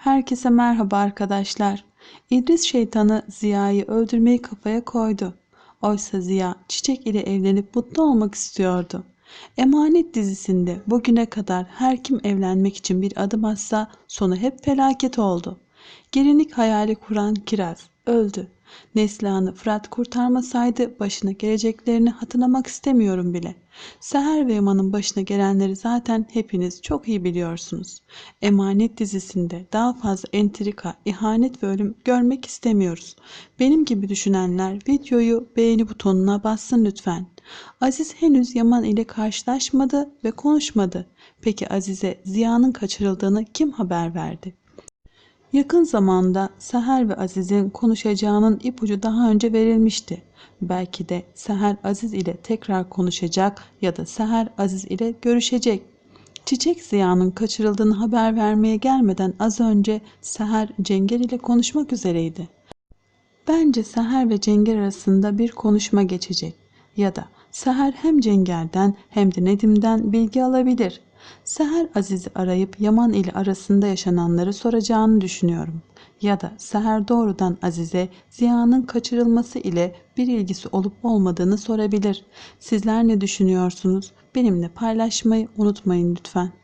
Herkese merhaba arkadaşlar. İdris şeytanı Ziya'yı öldürmeyi kafaya koydu. Oysa Ziya Çiçek ile evlenip mutlu olmak istiyordu. Emanet dizisinde bugüne kadar her kim evlenmek için bir adım atsa sonu hep felaket oldu. Gelinlik hayali kuran Kiraz öldü. Neslihan'ı Fırat kurtarmasaydı başına geleceklerini hatırlamak istemiyorum bile. Seher ve Yaman'ın başına gelenleri zaten hepiniz çok iyi biliyorsunuz. Emanet dizisinde daha fazla entrika, ihanet ve ölüm görmek istemiyoruz. Benim gibi düşünenler videoyu beğeni butonuna bassın lütfen. Aziz henüz Yaman ile karşılaşmadı ve konuşmadı. Peki Azize Ziya'nın kaçırıldığını kim haber verdi? Yakın zamanda Seher ve Aziz'in konuşacağının ipucu daha önce verilmişti. Belki de Seher Aziz ile tekrar konuşacak ya da Seher Aziz ile görüşecek. Çiçek Ziya'nın kaçırıldığını haber vermeye gelmeden az önce Seher Cenger ile konuşmak üzereydi. Bence Seher ve Cenger arasında bir konuşma geçecek. Ya da Seher hem Cenger'den hem de Nedim'den bilgi alabilir. Seher Aziz'i arayıp Yaman ile arasında yaşananları soracağını düşünüyorum. Ya da Seher doğrudan Aziz'e Ziya'nın kaçırılması ile bir ilgisi olup olmadığını sorabilir. Sizler ne düşünüyorsunuz? Benimle paylaşmayı unutmayın lütfen.